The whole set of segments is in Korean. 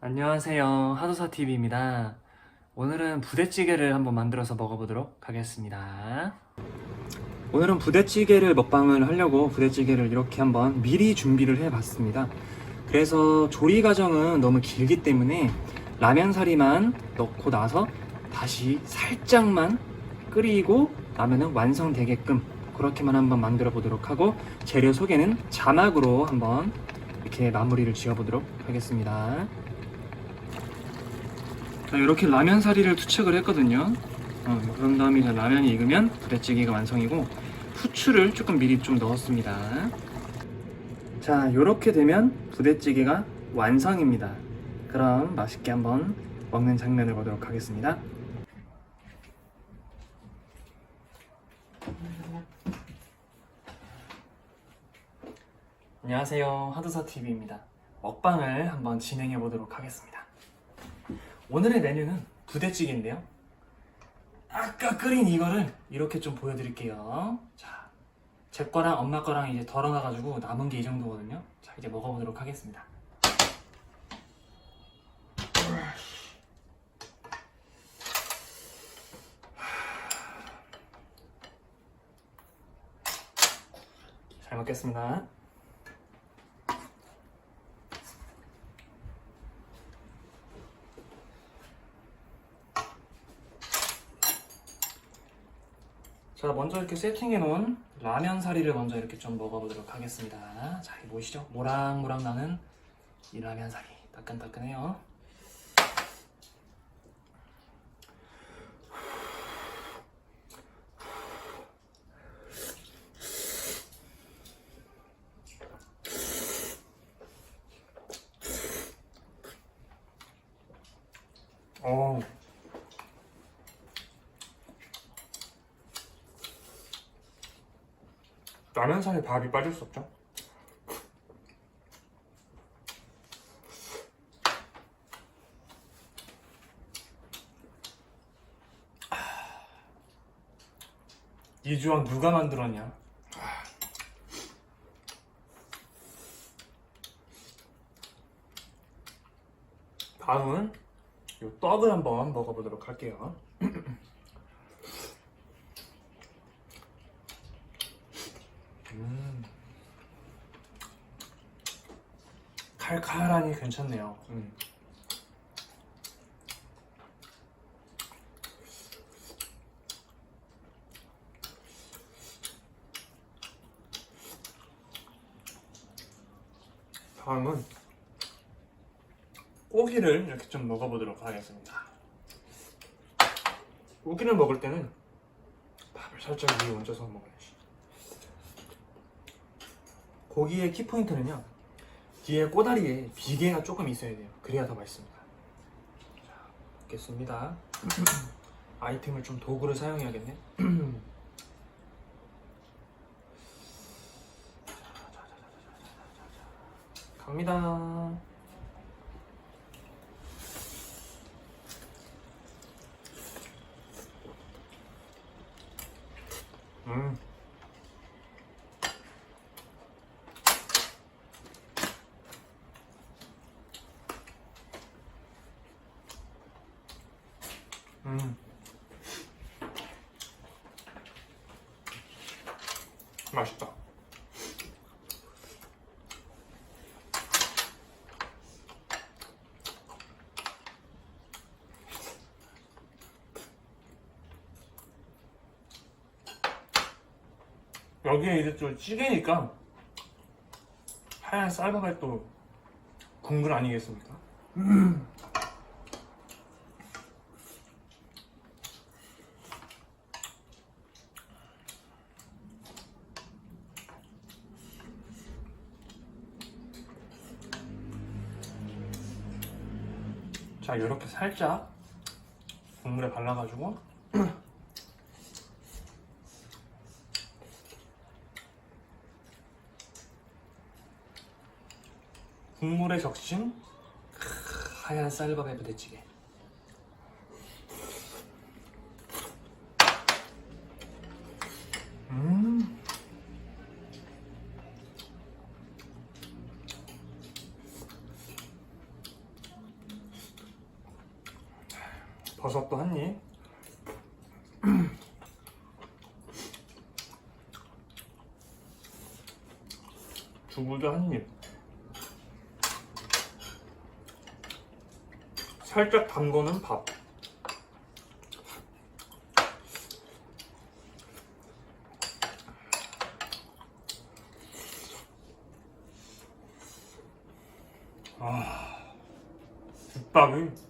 안녕하세요. 하도사TV입니다. 오늘은 부대찌개를 한번 만들어서 먹어보도록 하겠습니다. 오늘은 부대찌개를 먹방을 하려고 부대찌개를 이렇게 한번 미리 준비를 해봤습니다. 그래서 조리 과정은 너무 길기 때문에 라면 사리만 넣고 나서 다시 살짝만 끓이고 라면은 완성되게끔 그렇게만 한번 만들어 보도록 하고 재료 소개는 자막으로 한번 이렇게 마무리를 지어 보도록 하겠습니다. 자, 이렇게 라면 사리를 투척을 했거든요. 어, 그런 다음에 이제 라면이 익으면 부대찌개가 완성이고 후추를 조금 미리 좀 넣었습니다. 자, 이렇게 되면 부대찌개가 완성입니다. 그럼 맛있게 한번 먹는 장면을 보도록 하겠습니다. 안녕하세요. 하드사 TV입니다. 먹방을 한번 진행해 보도록 하겠습니다. 오늘의 메뉴는 부대찌개인데요. 아까 끓인 이거를 이렇게 좀 보여드릴게요. 자, 제 거랑 엄마 거랑 이제 덜어놔가지고 남은 게 이 정도거든요. 자, 이제 먹어보도록 하겠습니다. 잘 먹겠습니다. 자, 먼저 이렇게 세팅해 놓은 라면 사리를 먼저 이렇게 좀 먹어보도록 하겠습니다. 자, 이 보이시죠? 모락모락 나는 이 라면 사리. 따끈따끈해요. 어. 라면 사리에 밥이 빠질 수 없죠. 이 조합 누가 만들었냐? 다음은 이 떡을 한번 먹어보도록 할게요. 칼칼하니 괜찮네요. 음. 다음은 고기를 이렇게 좀 먹어보도록 하겠습니다. 고기를 먹을 때는 밥을 살짝 위에 얹어서 먹어야지. 고기의 키포인트는요 뒤에 꼬다리에 비계가 조금 있어야 돼요 그래야 더 맛있습니다 자 먹겠습니다 아이템을 좀 도구를 사용해야겠네 갑니다 음 음. 맛있다. 여기에 이제 좀 찌개니까 하얀 쌀밥에 또 국물 아니겠습니까? 자 이렇게 살짝 국물에 발라가지고. 국물에 적신 하얀 쌀밥에 부대찌개 버섯도 한 입. 두부도 한 입. 살짝 담궈는 밥. 아, 국밥이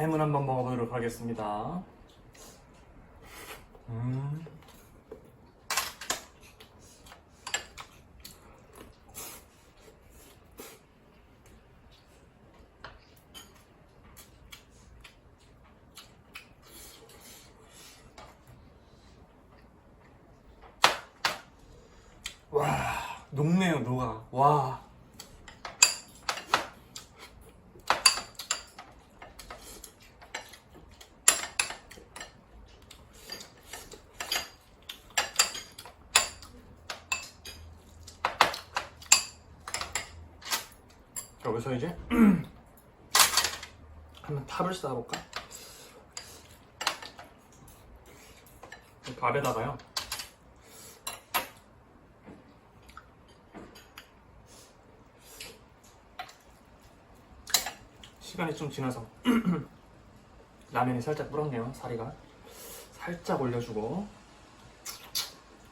햄을 한번 먹어보도록 하겠습니다. 음. 와, 녹네요, 녹아. 와. 여기서 이제 쌓아볼까? 이 밥에다가요. 시간이 좀 지나서 라면이 살짝 불었네요. 사리가 살짝 올려주고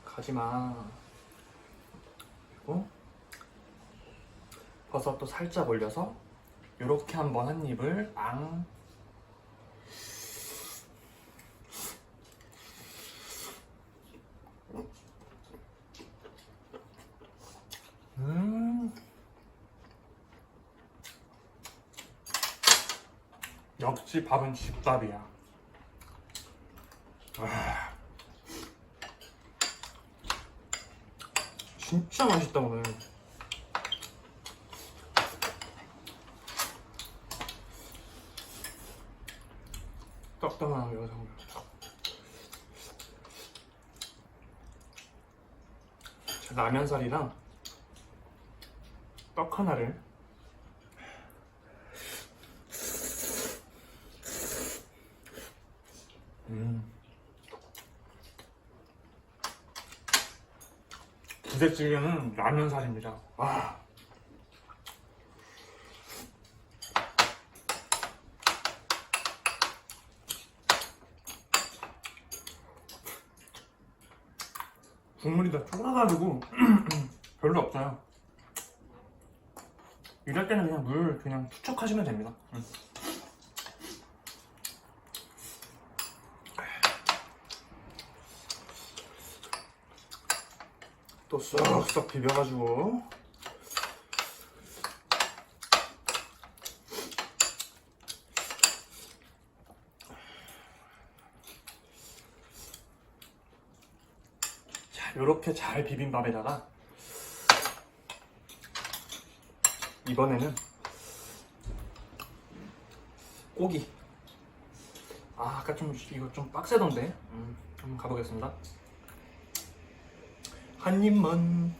가지마. 그리고 버섯도 살짝 올려서 이렇게 한번 한 입을 앙 역시 밥은 집밥이야. 아. 진짜 맛있다 오늘. 떡떡한 여성. 자, 라면살이랑 떡 하나를 부대찌개는 라면살입니다. 와. 국물이 다 쫄아가지고 별로 없어요. 이럴 때는 그냥 물 그냥 투척하시면 됩니다. 음. 또 쏙쏙 비벼가지고. 자 요렇게 잘 비빈 밥에다가 이번에는 고기. 아 아까 좀 이거 좀 빡세던데. 음, 한번 가보겠습니다 한 입만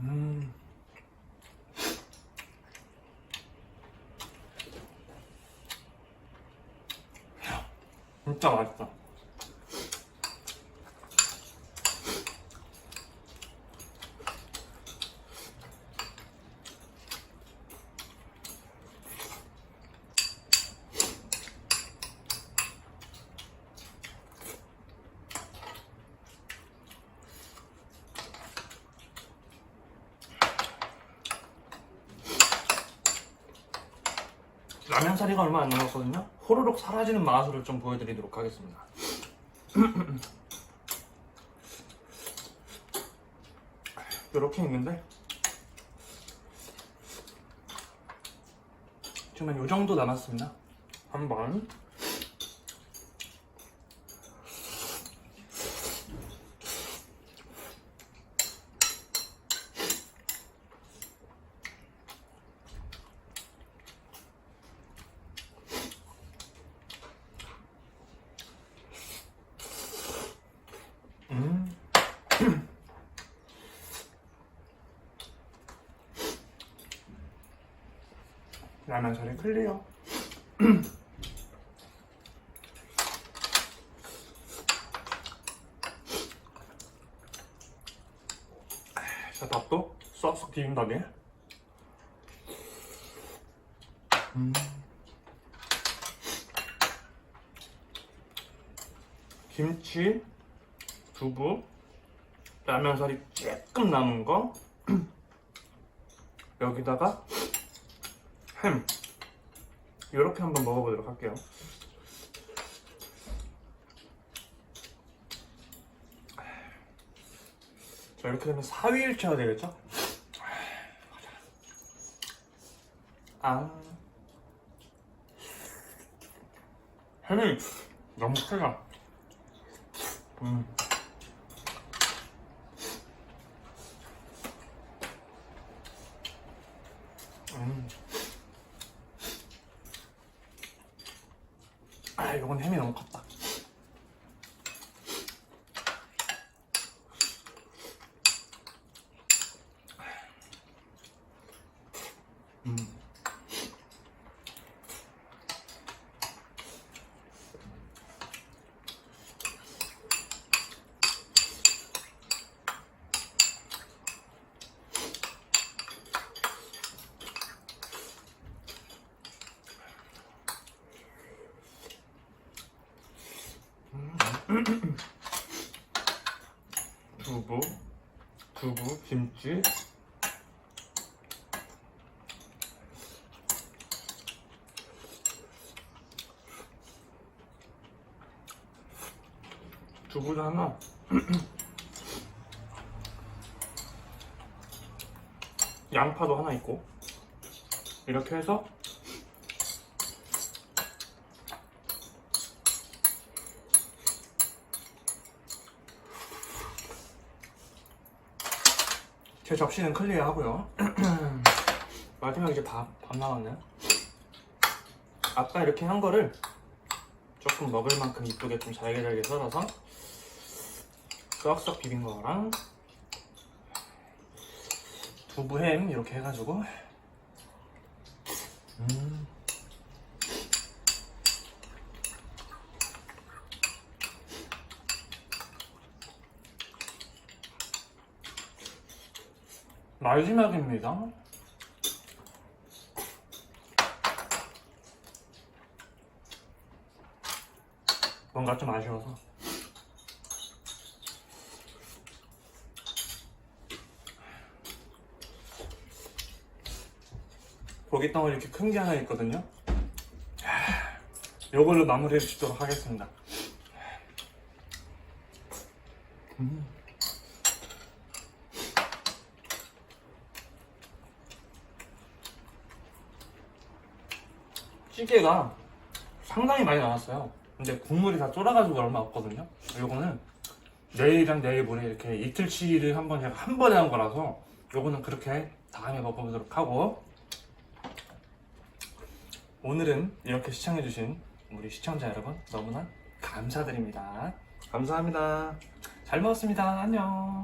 음. 진짜 맛있다. 라면 사리가 얼마 안 남았거든요. 호로록 사라지는 맛을 좀 보여드리도록 하겠습니다. 이렇게 있는데 한요 정도 남았습니다. 한번 라면 살이 클리어. 자, 밥도 쏙쏙 비빈. 음. 김치, 두부, 라면살이 조금 남은 거 여기다가 햄 이렇게 한번 먹어보도록 할게요. 자 이렇게 되면 4위일체가 되겠죠? 아 햄이 너무 크다. 음. 음. 아, 이건 햄이 너무 컸다. 두부, 두부, 김치. 두부도 하나. 양파도 하나 있고. 이렇게 해서 제 접시는 클리어 하고요. 마지막 이제 밥, 밥 나왔네요. 아까 이렇게 한 거를 조금 먹을 만큼 이쁘게 좀 잘게 잘게 썰어서 쏙쏙 비빈 거랑 두부 햄 이렇게 해가지고 음. 마지막입니다. 뭔가 좀 아쉬워서. 고기 덩어리 이렇게 큰 게 하나 있거든요. 하, 요걸로 마무리를 짓도록 하겠습니다. 음. 찌개가 상당히 많이 나왔어요. 근데 국물이 다 쫄아가지고 얼마 없거든요. 요거는 내일이랑 내일 모레 이렇게 이틀치를 한번 제가 한 번에 한 거라서 요거는 그렇게 다음에 먹어보도록 하고 오늘은 이렇게 시청해주신 우리 시청자 여러분 너무나 감사드립니다. 감사합니다. 잘 먹었습니다. 안녕.